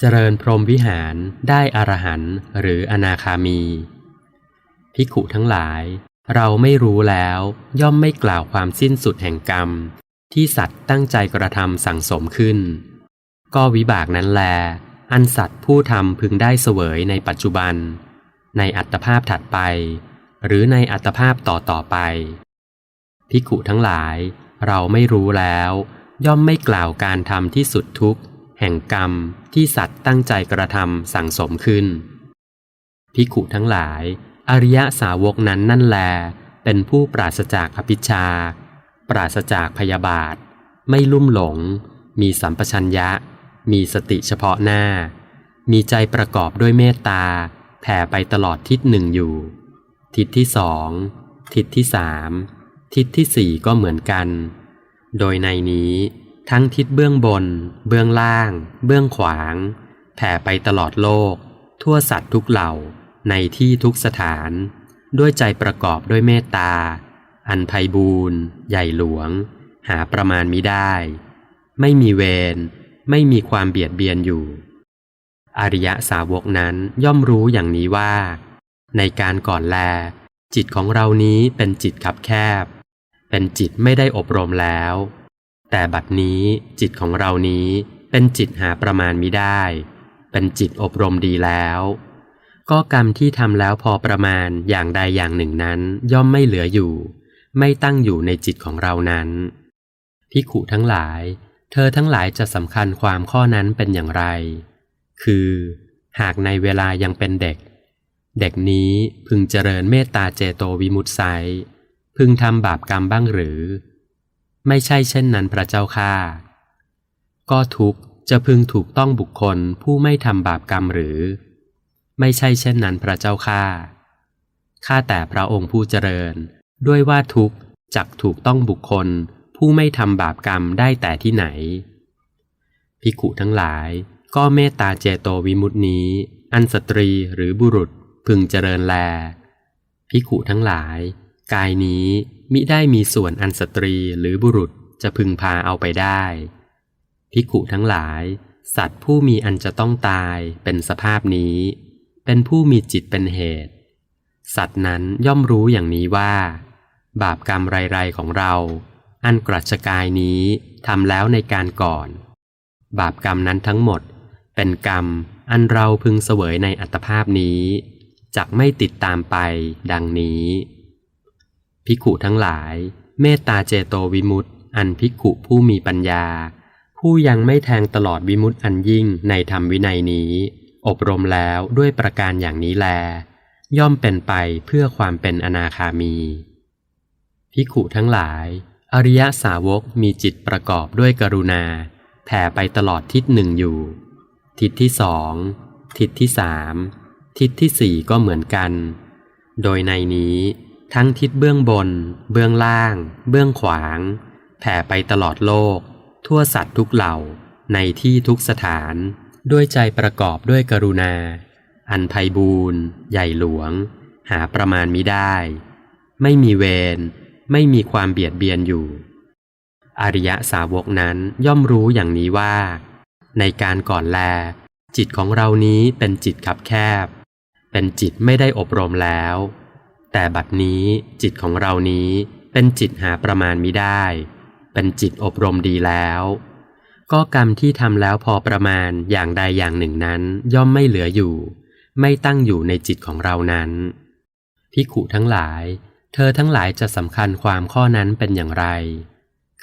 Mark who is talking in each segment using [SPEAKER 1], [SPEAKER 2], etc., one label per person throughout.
[SPEAKER 1] เจริญพรหมวิหารได้อรหันต์หรืออนาคามี ภิกขุทั้งหลาย เราไม่รู้แล้วย่อมไม่กล่าวความสิ้นสุดแห่งกรรม ที่สัตว์ตั้งใจกระทำสั่งสมขึ้น ก็วิบากนั้นแล อันสัตว์ผู้ทำพึงได้เสวยในปัจจุบัน ในอัตภาพถัดไป หรือในอัตภาพต่อต่อไป ภิกขุทั้งหลาย เราไม่รู้แล้ว ย่อมไม่กล่าวการทำที่สุดทุกข์ แห่งกรรมที่สัตว์ตั้งใจกระทำสั่งสมขึ้นภิขุทั้งหลาย อริยสาวกนั้นนั่นแล เป็นผู้ปราศจากอภิชา ปราศจากพยาบาท ไม่ลุ่มหลง มีสัมปชัญญะ มีสติเฉพาะหน้า มีใจประกอบด้วยเมตตาแผ่ไปตลอดทิศหนึ่งอยู่ ทิศที่สอง ทิศที่สาม ทิศที่สี่ก็เหมือนกัน โดยในนี้ ทั้งทิศเบื้องบน เบื้องล่าง เบื้องขวาง แผ่ไปตลอดโลก ทั่วสัตว์ทุกเหล่า ในที่ทุกสถาน ด้วยใจประกอบด้วยเมตตา อันไพบูรณ์ใหญ่หลวง หาประมาณมิได้ ไม่มีเวร ไม่มีความเบียดเบียนอยู่ อริยสาวกนั้นย่อมรู้อย่างนี้ว่า ในการก่อนแล จิตของเรานี้เป็นจิตขับแคบ เป็นจิตไม่ได้อบรมแล้ว แต่บัดนี้จิตของเรานี้เป็นจิตหาประมาณมิได้ เป็นจิตอบรมดีแล้ว ก็กรรมที่ทำแล้วพอประมาณอย่างใดอย่างหนึ่งนั้นย่อมไม่เหลืออยู่ ไม่ตั้งอยู่ในจิตของเรานั้นพิขุทั้งหลาย เธอทั้งหลายจะสำคัญความข้อนั้นเป็นอย่างไร คือ หากในเวลายังเป็นเด็ก เด็กนี้พึงเจริญเมตตาเจโตวิมุตไซพึงทำบาปกรรมบ้างหรือ ไม่ใช่เช่นนั้นพระเจ้าค่าก็ทุกจะพึงถูกต้องบุคคลผู้ไม่ทำบาปกรรมหรือ ไม่ใช่เช่นนั้นพระเจ้าค่าข้าแต่พระองค์ผู้เจริญ ด้วยว่าทุกจักถูกต้องบุคคล ผู้ไม่ทำบาปกรรมได้แต่ที่ไหน ภิกขุทั้งหลายก็เมตตาเจโตวิมุตินี้ อันสตรีหรือบุรุษพึงเจริญแลภิกขุทั้งหลาย กายนี้มิได้มีส่วนอันสตรีหรือบุรุษจะพึงพาเอาไปได้ภิกุทั้งหลาย สัตว์ผู้มีอันจะต้องตายเป็นสภาพนี้ เป็นผู้มีจิตเป็นเหตุ สัตว์นั้นย่อมรู้อย่างนี้ว่า บาปกรรมไรๆของเรา อันกรัชกายนี้ทำแล้วในการก่อน บาปกรรมนั้นทั้งหมด เป็นกรรมอันเราพึงเสวยในอัตภาพนี้ จักไม่ติดตามไปดังนี้ ภิกขุทั้งหลาย เมตตาเจโตวิมุตติ อันภิกขุผู้มีปัญญา ผู้ยังไม่แทงตลอดวิมุตติอันยิ่งในธรรมวินัยนี้ อบรมแล้วด้วยประการอย่างนี้แล ย่อมเป็นไปเพื่อความเป็นอนาคามี ภิกขุทั้งหลาย อริยสาวกมีจิตประกอบด้วยกรุณา แผ่ไปตลอดทิศหนึ่งอยู่ ทิศที่สองทิศที่สามทิศที่สี่ก็เหมือนกัน โดยในนี้ ทั้งทิศเบื้องบน เบื้องล่าง เบื้องขวาง แผ่ไปตลอดโลก ทั่วสัตว์ทุกเหล่า ในที่ทุกสถาน ด้วยใจประกอบด้วยกรุณา อันไพบูรณ์ใหญ่หลวง หาประมาณมิได้ ไม่มีเวร ไม่มีความเบียดเบียนอยู่ อริยสาวกนั้นย่อมรู้อย่างนี้ว่า ในการก่อนแล จิตของเรานี้เป็นจิตขับแคบ เป็นจิตไม่ได้อบรมแล้ว แต่บัดนี้จิตของเรานี้เป็นจิตหาประมาณมิได้ เป็นจิตอบรมดีแล้ว ก็กรรมที่ทำแล้วพอประมาณอย่างใดอย่างหนึ่งนั้นย่อมไม่เหลืออยู่ ไม่ตั้งอยู่ในจิตของเรานั้นพิขุทั้งหลาย เธอทั้งหลายจะสำคัญความข้อนั้นเป็นอย่างไร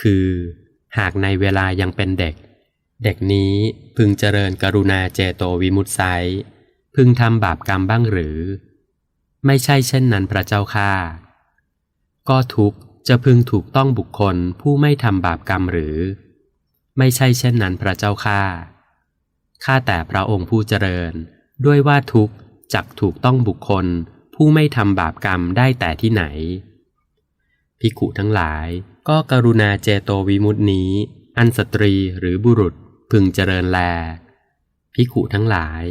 [SPEAKER 1] คือ หากในเวลายังเป็นเด็ก เด็กนี้พึงเจริญกรุณาเจโตวิมุตไซพึงทำบาปกรรมบ้างหรือ ไม่ใช่เช่นนั้นพระเจ้าค่าก็ทุกจะพึงถูกต้องบุคคลผู้ไม่ทำบาปกรรมหรือ ไม่ใช่เช่นนั้นพระเจ้าค่าข้าแต่พระองค์ผู้เจริญ ด้วยว่าทุกจักถูกต้องบุคคล ผู้ไม่ทำบาปกรรมได้แต่ที่ไหน ภิกขุทั้งหลายก็กรุณาเจโตวิมุตินี้ อันสตรีหรือบุรุษพึงเจริญแลภิกขุทั้งหลาย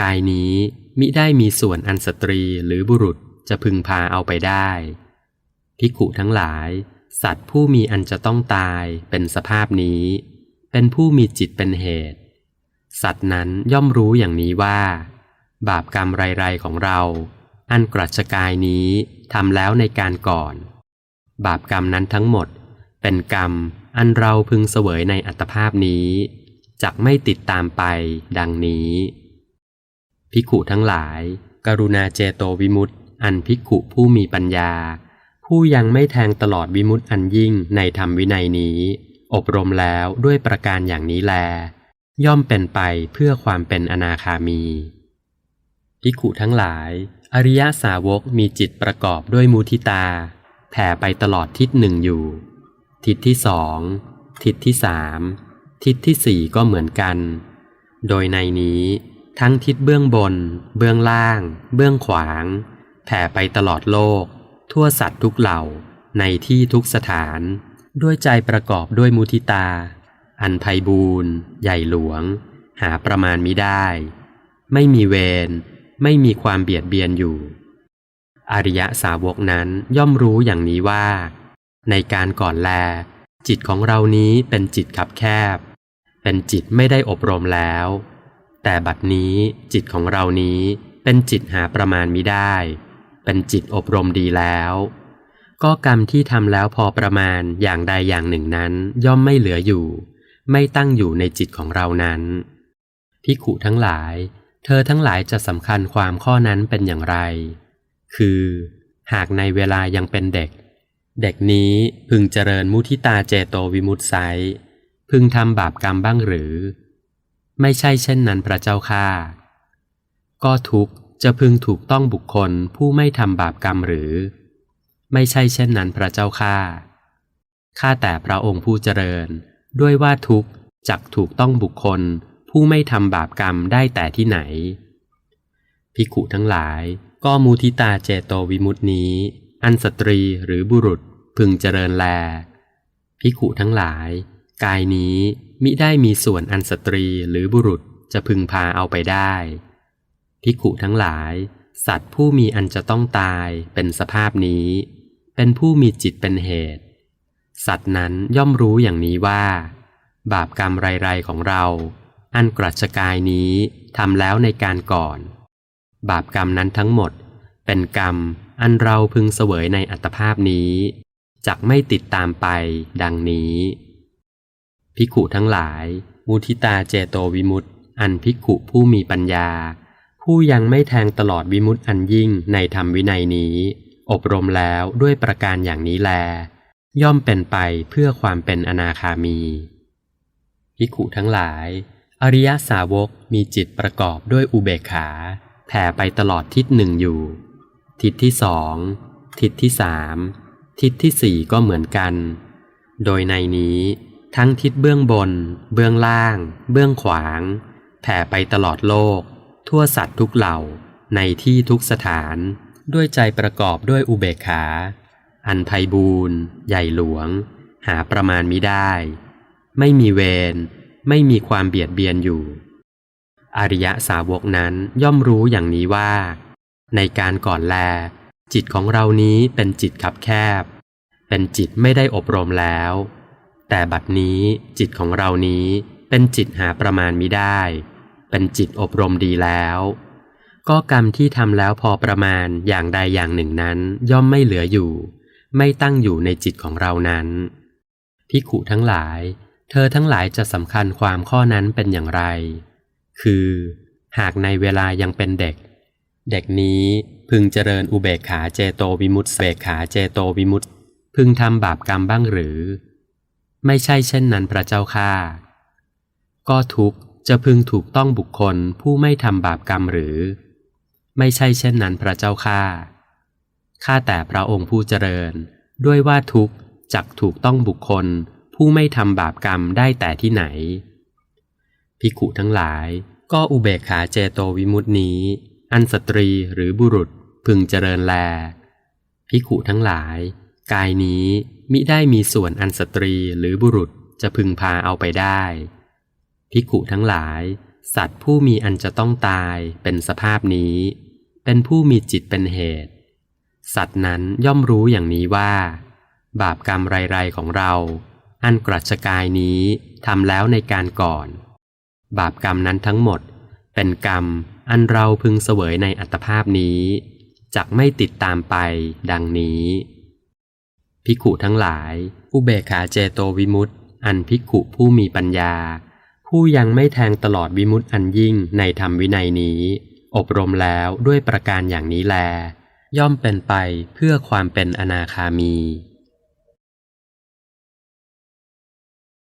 [SPEAKER 1] กายนี้ มิได้มีส่วนอันสตรีหรือบุรุษจะพึงพาเอาไปได้ภิกขุทั้งหลาย สัตว์ผู้มีอันจะต้องตายเป็นสภาพนี้ เป็นผู้มีจิตเป็นเหตุ สัตว์นั้นย่อมรู้อย่างนี้ว่า บาปกรรมไรๆของเรา อันกรัชกายนี้ทำแล้วในการก่อน บาปกรรมนั้นทั้งหมด เป็นกรรมอันเราพึงเสวยในอัตภาพนี้ จักไม่ติดตามไปดังนี้ ภิกขุทั้งหลาย กรุณาเจโตวิมุตติ อันภิกขุผู้มีปัญญา ผู้ยังไม่แทงตลอดวิมุตติอันยิ่งในธรรมวินัยนี้ อบรมแล้วด้วยประการอย่างนี้แล ย่อมเป็นไปเพื่อความเป็นอนาคามี ภิกขุทั้งหลาย อริยสาวกมีจิตประกอบด้วยมุทิตา แผ่ไปตลอดทิศหนึ่งอยู่ ทิศที่สองทิศที่สามทิศที่สี่ก็เหมือนกัน โดยในนี้ ทั้งทิศเบื้องบน เบื้องล่าง เบื้องขวาง แผ่ไปตลอดโลก ทั่วสัตว์ทุกเหล่า ในที่ทุกสถาน ด้วยใจประกอบด้วยมุทิตา อันไพบูรณ์ใหญ่หลวง หาประมาณมิได้ ไม่มีเวร ไม่มีความเบียดเบียนอยู่ อริยสาวกนั้นย่อมรู้อย่างนี้ว่า ในการก่อนแล จิตของเรานี้เป็นจิตคับแคบ เป็นจิตไม่ได้อบรมแล้ว แต่บัดนี้จิตของเรานี้เป็นจิตหาประมาณมิได้ เป็นจิตอบรมดีแล้ว ก็กรรมที่ทำแล้วพอประมาณอย่างใดอย่างหนึ่งนั้นย่อมไม่เหลืออยู่ ไม่ตั้งอยู่ในจิตของเรานั้นพิขุทั้งหลาย เธอทั้งหลายจะสำคัญความข้อนั้นเป็นอย่างไร คือ หากในเวลายังเป็นเด็ก เด็กนี้พึงเจริญมุทิตาเจโตวิมุตไซพึงทำบาปกรรมบ้างหรือ ไม่ใช่เช่นนั้นพระเจ้าค่าก็ทุกจะพึงถูกต้องบุคคลผู้ไม่ทำบาปกรรมหรือ ไม่ใช่เช่นนั้นพระเจ้าค่าข้าแต่พระองค์ผู้เจริญ ด้วยว่าทุกจักถูกต้องบุคคล ผู้ไม่ทำบาปกรรมได้แต่ที่ไหน ภิกขุทั้งหลาย ก็มูทิตาเจโตวิมุตินี้ อันสตรีหรือบุรุษพึงเจริญแลภิกขุทั้งหลาย กายนี้มิได้มีส่วนอันสตรีหรือบุรุษจะพึงพาเอาไปได้ภิกขุทั้งหลาย สัตว์ผู้มีอันจะต้องตายเป็นสภาพนี้ เป็นผู้มีจิตเป็นเหตุ สัตว์นั้นย่อมรู้อย่างนี้ว่า บาปกรรมไรๆของเรา อันกรัชกายนี้ทำแล้วในการก่อน บาปกรรมนั้นทั้งหมด เป็นกรรมอันเราพึงเสวยในอัตภาพนี้ จักไม่ติดตามไปดังนี้ ภิกขุทั้งหลาย มุทิตาเจโตวิมุตติ อันภิกขุผู้มีปัญญา ผู้ยังไม่แทงตลอดวิมุตติอันยิ่งในธรรมวินัยนี้ อบรมแล้วด้วยประการอย่างนี้แล ย่อมเป็นไปเพื่อความเป็นอนาคามี ภิกขุทั้งหลาย อริยสาวกมีจิตประกอบด้วยอุเบกขาแผ่ไปตลอดทิศหนึ่งอยู่ ทิศที่สอง ทิศที่สาม ทิศที่สี่ก็เหมือนกัน โดยในนี้ ทั้งทิศเบื้องบน เบื้องล่าง เบื้องขวาง แผ่ไปตลอดโลก ทั่วสัตว์ทุกเหล่า ในที่ทุกสถาน ด้วยใจประกอบด้วยอุเบกขา อันไพบูรณ์ใหญ่หลวง หาประมาณมิได้ ไม่มีเวร ไม่มีความเบียดเบียนอยู่ อริยสาวกนั้นย่อมรู้อย่างนี้ว่า ในการก่อนแล จิตของเรานี้เป็นจิตขับแคบ เป็นจิตไม่ได้อบรมแล้ว แต่บัดนี้จิตของเรานี้เป็นจิตหาประมาณมิได้ เป็นจิตอบรมดีแล้ว ก็กรรมที่ทำแล้วพอประมาณอย่างใดอย่างหนึ่งนั้นย่อมไม่เหลืออยู่ ไม่ตั้งอยู่ในจิตของเรานั้นพิขุทั้งหลาย เธอทั้งหลายจะสำคัญความข้อนั้นเป็นอย่างไร คือ หากในเวลายังเป็นเด็ก เด็กนี้พึงเจริญอุเบกขาเจโตวิมุตติเบกขาเจโตวิมุตติพึงทำบาปกรรมบ้างหรือ ไม่ใช่เช่นนั้นพระเจ้าค่าก็ทุกข์จะพึงถูกต้องบุคคลผู้ไม่ทำบาปกรรมหรือ ไม่ใช่เช่นนั้นพระเจ้าค่าข้าแต่พระองค์ผู้เจริญ ด้วยว่าทุกข์จักถูกต้องบุคคล ผู้ไม่ทำบาปกรรมได้แต่ที่ไหน ภิกขุทั้งหลาย ก็อุเบกขาเจโตวิมุตินี้ อันสตรีหรือบุรุษพึงเจริญแลภิกขุทั้งหลาย กายนี้ มิได้มีส่วนอันสตรีหรือบุรุษจะพึงพาเอาไปได้ภิกุทั้งหลาย สัตว์ผู้มีอันจะต้องตายเป็นสภาพนี้ เป็นผู้มีจิตเป็นเหตุ สัตว์นั้นย่อมรู้อย่างนี้ว่า บาปกรรมไรๆของเรา อันกรัชกายนี้ทำแล้วในการก่อน บาปกรรมนั้นทั้งหมด เป็นกรรมอันเราพึงเสวยในอัตภาพนี้จักไม่ติดตามไปดังนี้ ภิกขุทั้งหลาย อุเบกขาเจโตวิมุตติ อันภิกขุผู้มีปัญญา ผู้ยังไม่แทงตลอดวิมุตติอันยิ่งในธรรมวินัยนี้ อบรมแล้วด้วยประการอย่างนี้แล ย่อมเป็นไปเพื่อความเป็นอนาคามี